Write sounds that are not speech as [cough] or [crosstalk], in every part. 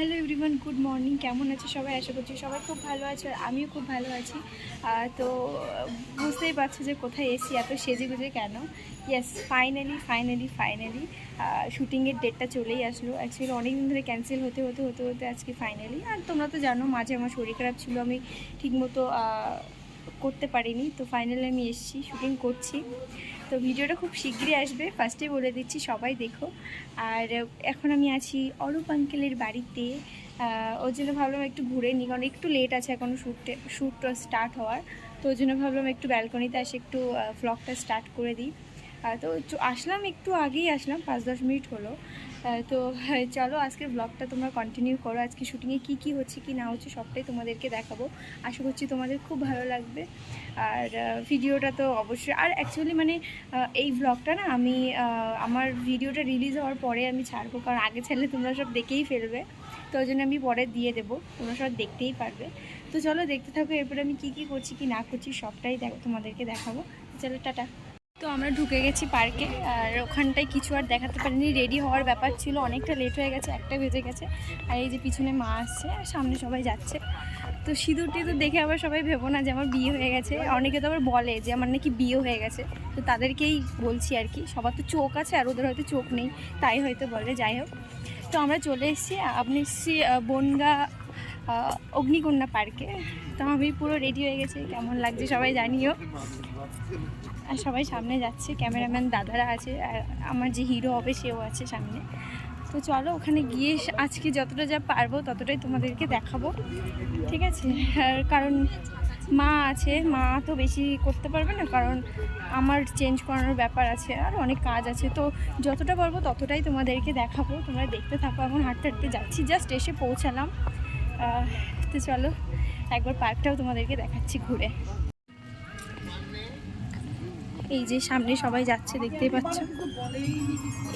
Hello everyone, good morning. কেমন আছে সবাই? আশা করছি সবাই খুব ভালো আছে আর আমিও খুব ভালো আছি। তো, বুঝতেই পারছ যে কোথায় এসি এত সেজে গুজে কেন ইয়েস ফাইনালি ফাইনালি ফাইনালি শুটিংয়ের ডেটটা চলেই আসলো। অ্যাকচুয়ালি অনেক দিন ধরে ক্যান্সেল হতে হতে হতে হতে আজকে ফাইনালি আর তোমরা তো জানো, মাঝে আমার শরীর খারাপ ছিল, আমি ঠিকমতো করতে পারিনি। তো ফাইনালি আমি এসেছি, শুটিং করছি। তো ভিডিওটা খুব শীঘ্রই আসবে। ফার্স্টে বলে দিচ্ছি, সবাই দেখো। আর এখন আমি আছি অরূপ আঙ্কেলের বাড়িতে। ওর জন্য ভাবলাম একটু ঘুরে নিই, কারণ একটু লেট আছে এখনও শ্যুটে শ্যুট স্টার্ট হওয়ার। তো ওই জন্য ভাবলাম একটু ব্যালকনিতে আসে একটু ফ্লগটা স্টার্ট করে দিই। তো আসলাম, একটু আগেই আসলাম, পাঁচ দশ মিনিট হলো। তো, [laughs] চলো আজকের ব্লগটা তোমরা কন্টিনিউ করো। আজকে শুটিংয়ে কী কী হচ্ছে, কি না হচ্ছে, সবটাই তোমাদেরকে দেখাবো। আশা করছি তোমাদের খুব ভালো লাগবে। আর ভিডিওটা তো অবশ্যই আর অ্যাকচুয়ালি মানে এই ব্লগটা না আমি আমার ভিডিওটা রিলিজ হওয়ার পরে আমি ছাড়বো। কারণ আগে ছাড়লে তোমরা সব দেখেই ফেলবে। তো ওই জন্য আমি পরে দিয়ে দেবো। তোমরা সব দেখতেই পারবে। তো চলো দেখতে থাকো, এরপরে আমি কী কী করছি, কি না করছি, সবটাই দেখো তোমাদেরকে দেখাবো। চলো, টাটা। তো আমরা ঢুকে গেছি পার্কে, আর ওখানটায় কিছু আর দেখাতে পারিনি। রেডি হওয়ার ব্যাপার ছিল, অনেকটা লেট হয়ে গেছে, একটা বেজে গেছে। আর এই যে পিছনে মা আসছে, আর সামনে সবাই যাচ্ছে। তো সিঁদুর টিঁদুর দেখে আবার সবাই ভেবো না যে আমার বিয়ে হয়ে গেছে। অনেকে তো আবার বলে যে আমার নাকি বিয়ে হয়ে গেছে। তো তাদেরকেই বলছি আর কি, সবার তো চোখ আছে আর ওদের হয়তো চোখ নেই, তাই হয়তো বলে, যাই হোক। তো আমরা চলে এসেছি, আপনি এসেছি বনগা অগ্নিকন্যা পার্কে। তো আমি পুরো রেডি হয়ে গেছি, কেমন লাগছে সবাই জানিও। আর সবাই সামনে যাচ্ছে, ক্যামেরাম্যান দাদারা আছে, আর আমার যে হিরো হবে সেও আছে সামনে। তো চলো ওখানে গিয়ে আজকে যতটা যা পারব ততটাই তোমাদেরকে দেখাবো, ঠিক আছে? আর কারণ মা আছে, মা তো বেশি করতে পারবে না, কারণ আমার চেঞ্জ করানোর ব্যাপার আছে, আর অনেক কাজ আছে। তো যতটা পারব ততটাই তোমাদেরকে দেখাবো, তোমরা দেখতে থাকো এখন হাঁটতে হাঁটতে যাচ্ছি জাস্ট এসে পৌঁছালাম। তো চলো, একবার পার্কটাও তোমাদেরকে দেখাচ্ছি ঘুরে। এই যে সামনে সবাই যাচ্ছে, দেখতেই পাচ্ছ?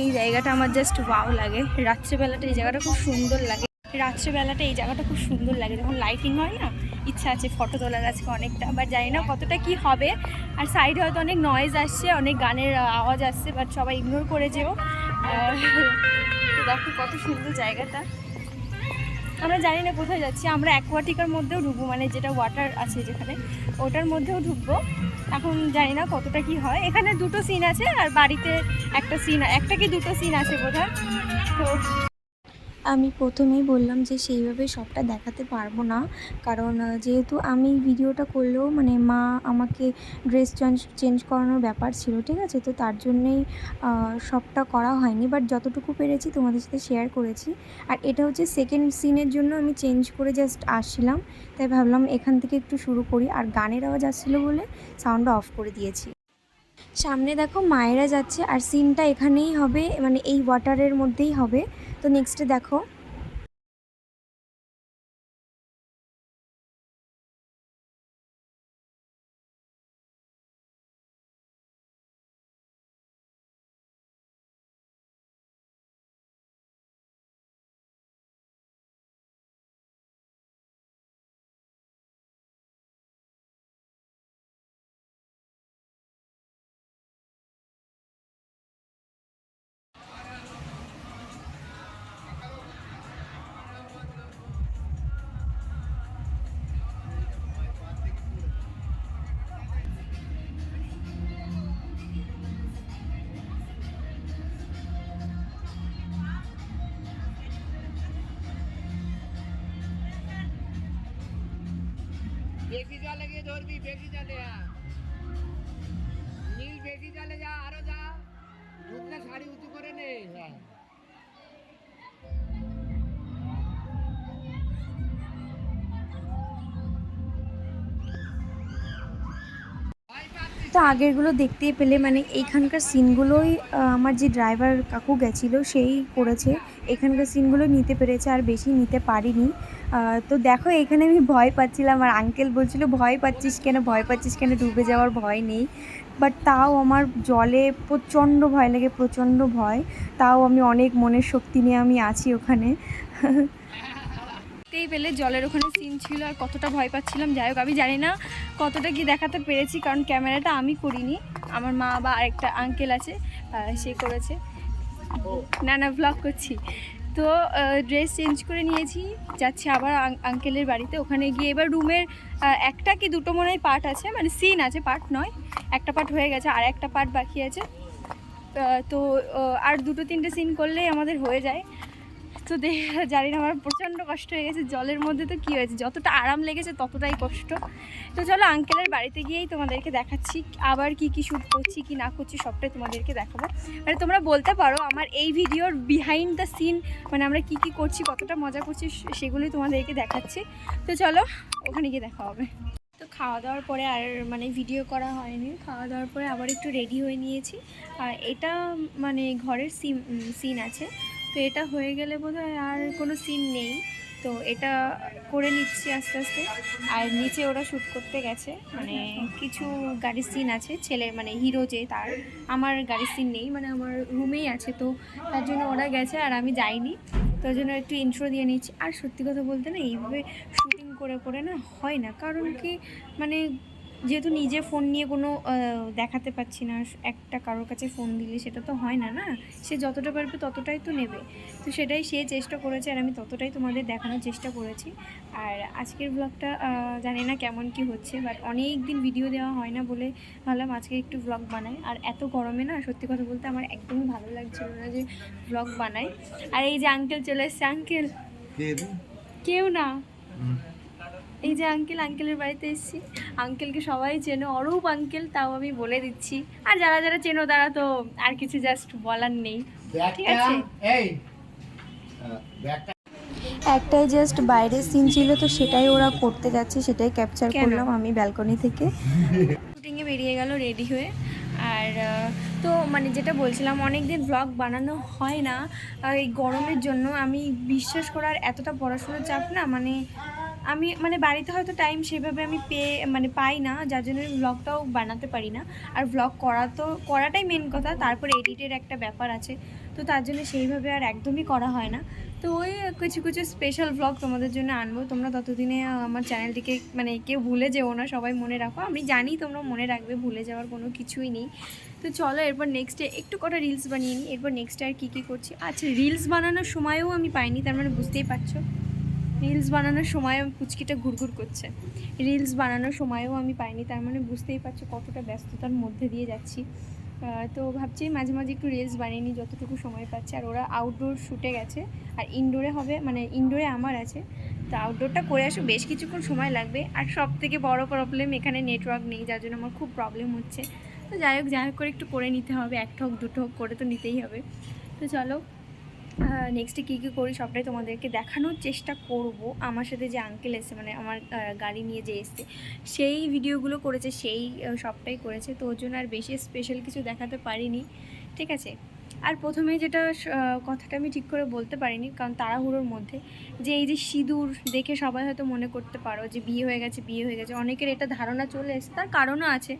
এই জায়গাটা আমার জাস্ট ওয়াও লাগে। রাত্রেবেলাটা এই জায়গাটা খুব সুন্দর লাগে। রাত্রেবেলাটা এই জায়গাটা খুব সুন্দর লাগে। যখন লাইটিং হয় না, ইচ্ছা আছে ফটো তোলার আজকে অনেকটা বাট জানি না কতটা কি হবে। আর সাইডে হয়তো অনেক নয়েজ আসছে, অনেক গানের আওয়াজ আসছে বাট সবাই ইগনোর করে যেও। দেখো কত সুন্দর জায়গাটা। আমরা জানি না কোথায় যাচ্ছি, আমরা অ্যাকোয়াটিকার মধ্যেও ঢুকবো মানে যেটা ওয়াটার আছে যেখানে, ওটার মধ্যেও ঢুকবো। এখন জানি না কতটা কি হয়। এখানে দুটো সিন আছে আর বাড়িতে একটা সিন একটা কি দুটো সিন আছে বোধহয়? তো আমি প্রথমেই বললাম যে সেইভাবে সবটা দেখাতে পারব না। কারণ যেহেতু আমি ভিডিওটা করলেও মানে মা আমাকে ড্রেস চেঞ্জ চেঞ্জ করানোর ব্যাপার ছিল, ঠিক আছে? তো তার জন্যেই সবটা করা হয়নি। বাট যতটুকু পেরেছি তোমাদের সাথে শেয়ার করেছি। আর এটা হচ্ছে সেকেন্ড সিনের জন্য আমি চেঞ্জ করে জাস্ট আসছিলাম। তাই ভাবলাম এখান থেকে একটু শুরু করি। আর গানের আওয়াজ আসছিল বলে সাউন্ডটা অফ করে দিয়েছি। সামনে দেখো মায়েরা যাচ্ছে। আর সিনটা এখানেই হবে মানে এই ওয়াটারের মধ্যেই হবে। তো নেক্সটে দেখো বেশি জলে গিয়ে ধরবি বেশি জলে আয়। নীল তো আগেরগুলো দেখতেই পেলে মানে এইখানকার সিনগুলোই আমার যে ড্রাইভার কাকু গেছিল, সেই করেছে। এখানকার সিনগুলো নিতে পেরেছে, আর বেশি নিতে পারিনি। তো দেখো, এখানে আমি ভয় পাচ্ছিলাম। আর আঙ্কেল বলছিল, ভয় পাচ্ছিস কেন? ভয় পাচ্ছিস কেন? ডুবে যাওয়ার ভয় নেই। বাট তাও আমার জলে প্রচণ্ড ভয় লাগে, প্রচণ্ড ভয়। তাও আমি অনেক মনের শক্তি নিয়ে আমি আছি ওখানে। [laughs] দেখতেই পেলে জলের ওখানে সিন ছিল আর কতটা ভয় পাচ্ছিলাম। যাই হোক, আমি জানি না কতটা কি দেখাতে পেরেছি, কারণ ক্যামেরাটা আমি করিনি। আমার মা বা আরেকটা আঙ্কেল আছে সে করেছে। না না ব্লগ করছি। তো ড্রেস চেঞ্জ করে নিয়েছি, যাচ্ছি আবার আঙ্কেলের বাড়িতে। ওখানে গিয়ে এবার রুমের একটা কি দুটো মনে হয় পার্ট আছে মানে সিন আছে পার্ট নয়। একটা পার্ট হয়ে গেছে, আর একটা পার্ট বাকি আছে। তো আর দুটো তিনটে সিন করলেই আমাদের হয়ে যায়। তো দেখ জানি না আমার প্রচণ্ড কষ্ট হয়ে গেছে, জলের মধ্যে তো কী হয়েছে? যতটা আরাম লেগেছে ততটাই কষ্ট। তো চলো আঙ্কেলের বাড়িতে গিয়েই তোমাদেরকে দেখাচ্ছি, আবার কি কি শ্যুট করছি, কি না করছি, সবটাই তোমাদেরকে দেখাবো। মানে তোমরা বলতে পারো, আমার এই ভিডিওর বিহাইন্ড দ্য সিন মানে আমরা কি কি করছি, কতটা মজা করছি সেগুলোই তোমাদেরকে দেখাচ্ছি। তো চলো, ওখানে গিয়ে দেখা হবে। তো খাওয়া দাওয়ার পরে আর মানে ভিডিও করা হয়নি। খাওয়া দাওয়ার পরে আবার একটু রেডি হয়ে নিয়েছি। আর এটা মানে ঘরের সিম সিন আছে। তো এটা হয়ে গেলে বোধহয় আর কোনো সিন নেই। তো এটা করে নিচ্ছি আস্তে আস্তে। আর নিচে ওরা শ্যুট করতে গেছে। মানে কিছু গাড়ির সিন আছে, ছেলে মানে হিরো যে তার। আমার গাড়ির সিন নেই মানে আমার রুমেই আছে। তো তার জন্য ওরা গেছে আর আমি যাইনি। তো ওই জন্য একটু ইন্ট্রো দিয়ে নিচ্ছি। আর সত্যি কথা বলতে না, এইভাবে শ্যুটিং করে করে না হয় না। কারণ কি মানে যেহেতু নিজে ফোন নিয়ে কোনো দেখাতে পাচ্ছি না একটা কারোর কাছে ফোন দিলে সেটা তো হয় না না? সে যতটা পারবে ততটাই তো নেবে। তো সেটাই সে চেষ্টা করেছে আর আমি ততটাই তোমাদের দেখানোর চেষ্টা করেছি। আর আজকের ব্লগটা জানি না কেমন কি হচ্ছে বাট অনেক দিন ভিডিও দেওয়া হয় না বলে ভাবলাম আজকে একটু ব্লগ বানাই। আর এত গরমে না সত্যি কথা বলতে আমার একদমই ভালো লাগছিল না যে ব্লগ বানাই। আর এই যে আঙ্কেল চলে এসছে আঙ্কেল কেউ না। এই যে আঙ্কেল আঙ্কেলের বাড়িতে এসেছি। আঙ্কেলকে সবাই চেনো অরূপ আঙ্কেল তাও আমি বলে দিচ্ছি। আর যারা যারা চেনো তারা তো আর কিছু জাস্ট বলার নেই। ঠিক আছে। একটাই জাস্ট বাইরের সিন ছিল তো সেটাই ওরা করতে যাচ্ছে সেটাই ক্যাপচার? করলাম আমি ব্যালকনি থেকে। শুটিংয়ে বেরিয়ে গেল রেডি হয়ে। আর তো মানে যেটা বলছিলাম অনেক দিন ব্লগ বানানো হয় না। এই গরমের জন্য আমি বিশ্বাস করার এতটা পড়াশোনার চাপ না মানে আমি মানে বাড়িতে হয়তো টাইম সেভাবে আমি পেয়ে মানে পাই না, যার জন্য ব্লগটাও বানাতে পারি না। আর ব্লগ করা তো, করাটাই মেন কথা, তারপরে এডিটের একটা ব্যাপার আছে। তো তার জন্য সেইভাবে আর একদমই করা হয় না। তো ওই কিছু কিছু স্পেশাল ব্লগ তোমাদের জন্য আনব। তোমরা ততদিনে আমার চ্যানেলটিকে মানে কেউ ভুলে যেও না, সবাই মনে রাখো। আমি জানি তোমরা মনে রাখবে, ভুলে যাওয়ার কোনো কিছুই নেই। তো চলো, এরপর নেক্সটে একটু কটা রিলস বানিয়ে নিই। এরপর নেক্সটে আর কী কী করছি? আচ্ছা রিলস বানানোর সময়ও আমি পাইনি, তার মানে বুঝতেই পারছ। রিলস বানানোর সময়ও পুচকিটা ঘুরঘুর করছে। রিলস বানানোর সময়ও আমি পাইনি, তার মানে বুঝতেই পারছ কতটা ব্যস্ততার মধ্যে দিয়ে যাচ্ছি। তো ভাবছি মাঝে মাঝে একটু রিলস বানিয়ে নিই যতটুকু সময় পাচ্ছি। আর ওরা আউটডোর শ্যুটে গেছে, আর ইনডোরে হবে মানে ইনডোরে আমার আছে। তো আউটডোরটা করে আসো, বেশ কিছুক্ষণ সময় লাগবে। আর সব থেকে বড়ো প্রবলেম এখানে নেটওয়ার্ক নেই, যার জন্য আমার খুব প্রবলেম হচ্ছে। তো যাই হোক যাই হোক করে একটু করে নিতে হবে একটা হোক দুটো হোক করে তো নিতেই হবে। তো চলো নেক্সটে কী কী করি সবটাই তোমাদেরকে দেখানোর চেষ্টা করব। আমার সাথে যে আঙ্কেল এসে মানে আমার গাড়ি নিয়ে যে এসছে, সেই ভিডিওগুলো করেছে, সেই সবটাই করেছে। তো ওর জন্য আর বেশি স্পেশাল কিছু দেখাতে পারিনি, ঠিক আছে? আর প্রথমে যেটা কথাটা আমি ঠিক করে বলতে পারিনি, কারণ তাড়াহুড়োর মধ্যে, যে এই যে সিঁদুর দেখে সবাই হয়তো মনে করতে পারো যে বিয়ে হয়ে গেছে, বিয়ে হয়ে গেছে। অনেকের এটা ধারণা চলে এসেছে, তার কারণও আছে।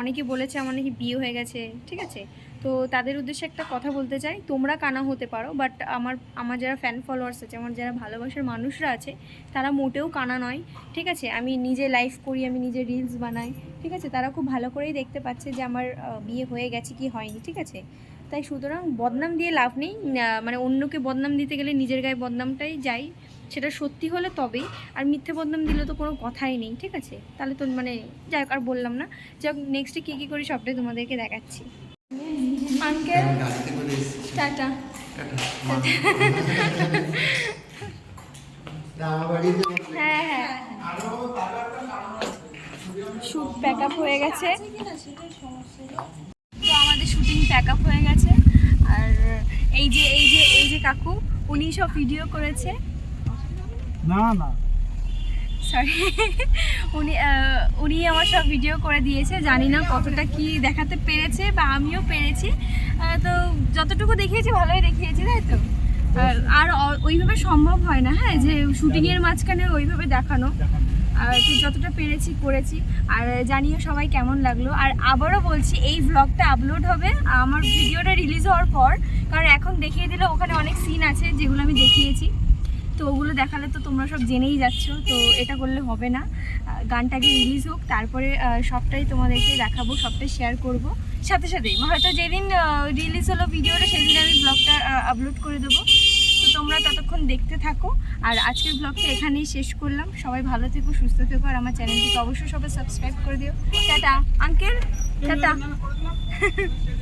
অনেকে বলেছে আমার নাকি বিয়ে হয়ে গেছে, ঠিক আছে? তো তাদের উদ্দেশ্যে একটা কথা বলতে চাই। তোমরা কানা হতে পারো বাট আমার আমার যারা ফ্যান ফলোয়ার্স আছে, আমার যারা ভালোবাসার মানুষরা আছে, তারা মোটেও কানা নয়, ঠিক আছে? আমি নিজে লাইভ করি, আমি নিজে রিলস বানাই, ঠিক আছে? তারা খুব ভালো করেই দেখতে পাচ্ছে যে আমার বিয়ে হয়ে গেছে কি হয়নি, ঠিক আছে? তাই সুতরাং বদনাম দিয়ে লাভ নেই মানে অন্যকে বদনাম দিতে গেলে নিজের গায়ে বদনামটাই যাই সেটা সত্যি হলে তবেই, আর মিথ্যে বদনাম দিলে তো কোনো কথাই নেই, ঠিক আছে? তাহলে তো মানে যাই আর বললাম না। যাই হোক নেক্সটে কী কী করি সবটাই তোমাদেরকে দেখাচ্ছি। Uncle tata. হ্যাঁ হ্যাঁ। শ্যুট প্যাক আপ হয়ে গেছে। তো আমাদের শুটিং প্যাক আপ হয়ে গেছে। আর এই যে এই যে এই যে কাকু উনি সব ভিডিও করেছে। না না। সরি [laughs] উনি উনি আমার সব ভিডিও করে দিয়েছে, জানি না কতটা কি দেখাতে পেরেছে বা আমিও পেরেছি। তো যতটুকু দেখিয়েছি, ভালোই দেখিয়েছি, তাই তো? আর- ওইভাবে সম্ভব হয় না হ্যাঁ যে শুটিংয়ের মাঝখানে ওইভাবে দেখানো। আর তো যতটা পেরেছি, করেছি। আর জানিও সবাই কেমন লাগল। আর আবারও বলছি, এই ভ্লগটা আপলোড হবে, আমার ভিডিওটা রিলিজ হওয়ার পর। কারণ এখন দেখিয়ে দিলে ওখানে অনেক সিন আছে যেগুলো আমি দেখিয়েছি। তো ওগুলো দেখালে তো তোমরা সব জেনেই যাচ্ছ, তো এটা করলে হবে না। গানটাকে রিলিজ হোক, তারপরে সবটাই তোমাদেরকে দেখাবো, সবটাই শেয়ার করব। সাথে সাথেই হয়তো যেদিন রিলিজ হলো ভিডিওটা সেদিন আমি ব্লগটা আপলোড করে দেবো। তো তোমরা ততক্ষণ দেখতে থাকো। আর আজকের ব্লগটা এখানেই শেষ করলাম। সবাই ভালো থেকো, সুস্থ থেকো, আর আমার চ্যানেলটিকে অবশ্যই সবাই সাবস্ক্রাইব করে দিও। Tata uncle tata. [laughs]